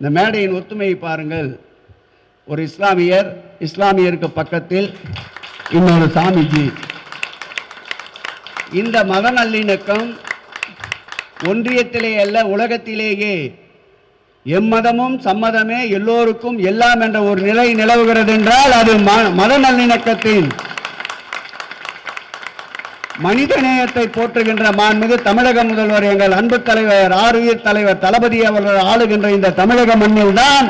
இந்த மேடையின் ஒத்துமையை பாருங்கள். ஒரு இஸ்லாமியர் இஸ்லாமியருக்கு பக்கத்தில் இன்னொரு சாமிஜி. இந்த மத நல்லிணக்கம் ஒன்றியத்திலே அல்ல உலகத்திலேயே. எம்மதமும் சம்மதமே எல்லோருக்கும் எல்லாம் என்ற ஒரு நிலை நிலவுகிறது என்றால் அது ம- மத நல்லிணக்கத்தின் மனிதநேயத்தை போற்றுகின்ற மாண்புமிகு தமிழக முதல்வர் எங்கள் அன்பு தலைவர் ஆறுயிர் தலைவர் தளபதி அவர்கள் ஆளுகின்ற இந்த தமிழக மண்ணில் தான்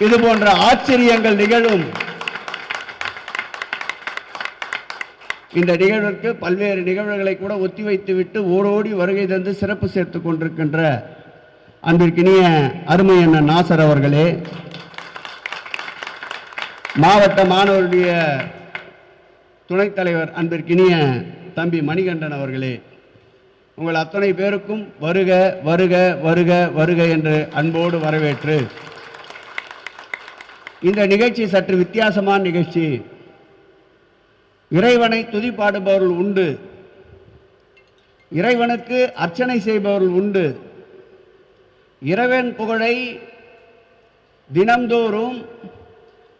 இது போன்ற ஆச்சரியங்கள் நிகழும். இந்த நிகழ்விற்கு பல்வேறு நிகழ்வுகளை கூட ஒத்திவைத்துவிட்டு ஓடோடி வருகை தந்து சிறப்பு சேர்த்துக் கொண்டிருக்கின்ற அன்பிற்கினிய அருமை அண்ணன் நாசர் அவர்களே மாவட்ட மாணவருடைய துணைத் தலைவர் அன்பிற்கினிய தம்பி மணிகண்டன் அவர்களே உங்கள் அத்தனை பேருக்கும் வருக வருக வருக வருக என்று அன்போடு வரவேற்று இந்த நிகழ்ச்சி சற்று வித்தியாசமான நிகழ்ச்சி. இறைவனை துதிப்பாடுபவர்கள் உண்டு. இறைவனுக்கு அர்ச்சனை செய்பவர்கள் உண்டு. இறைவன் புகழை தினம்தோறும்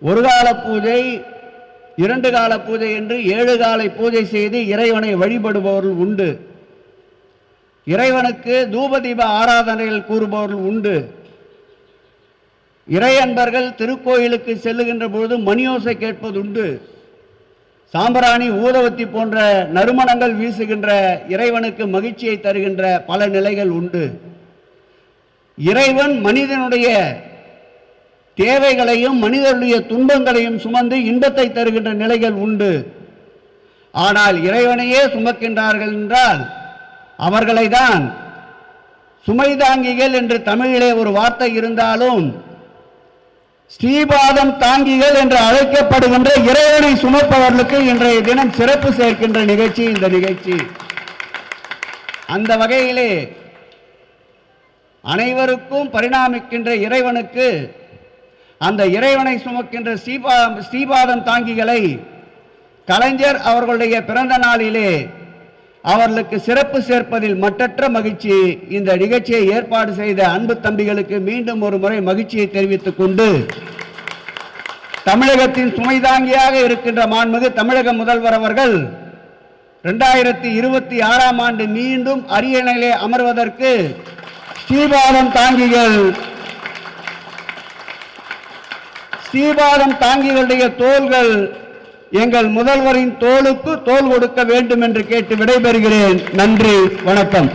ஒரு கால பூஜை இரண்டு கால பூஜை என்று ஏழு காலை பூஜை செய்து இறைவனை வழிபடுபவர்கள் உண்டு. இறைவனுக்கு தூபதீப ஆராதனைகள் கூறுபவர்கள் உண்டு. இறை அன்பர்கள் திருக்கோயிலுக்கு செல்லுகின்ற பொழுது மணியோசை கேட்பது உண்டு சாம்பிராணி ஊதவத்தி போன்ற நறுமணங்கள் வீசுகின்ற இறைவனுக்கு மகிழ்ச்சியை தருகின்ற பல நிலைகள் உண்டு. இறைவன் மனிதனுடைய தேவைகளையும் மனிதருடைய துன்பங்களையும் சுமந்து இன்பத்தை தருகின்ற நிலைகள் உண்டு. ஆனால் இறைவனையே சுமக்கின்றார்கள் என்றால் அவர்களை தான் சுமைதாங்கிகள் என்று தமிழிலே ஒரு வார்த்தை இருந்தாலும் ஸ்ரீபாதம் தாங்கிகள் என்று அழைக்கப்படுகின்ற இறைவனை சுமப்பவர்களுக்கு இன்றைய தினம் சிறப்பு சேர்க்கின்ற நிகழ்ச்சி இந்த நிகழ்ச்சி. அந்த வகையிலே அனைவருக்கும் பரிணாமிக்கின்ற இறைவனுக்கு அந்த இறைவனை சுமக்கின்ற ஸ்ரீபா ஸ்ரீபாதம் தாங்கிகளை கலைஞர் அவர்களுடைய பிறந்த நாளிலே அவர்களுக்கு சிறப்பு சேர்ப்பதில் மற்றற்ற மகிழ்ச்சி. இந்த நிகழ்ச்சியை ஏற்பாடு செய்த அன்பு தம்பிகளுக்கு மீண்டும் ஒரு முறை மகிழ்ச்சியை தெரிவித்துக் கொண்டு தமிழகத்தின் சுமைதாங்கியாக இருக்கின்ற மாண்புமிகு தமிழக முதல்வர் அவர்கள் ரெண்டாயிரத்தி இருபத்தி ஆறாம் ஆண்டு மீண்டும் அரியணையிலே அமர்வதற்கு ஸ்ரீபாதம் தாங்கிகள் சீபாதம் தாங்கிகளுடைய தோள்கள் எங்கள் முதல்வரின் தோளுக்கு தோல் கொடுக்க வேண்டும் என்று கேட்டு விடைபெறுகிறேன். நன்றி வணக்கம்.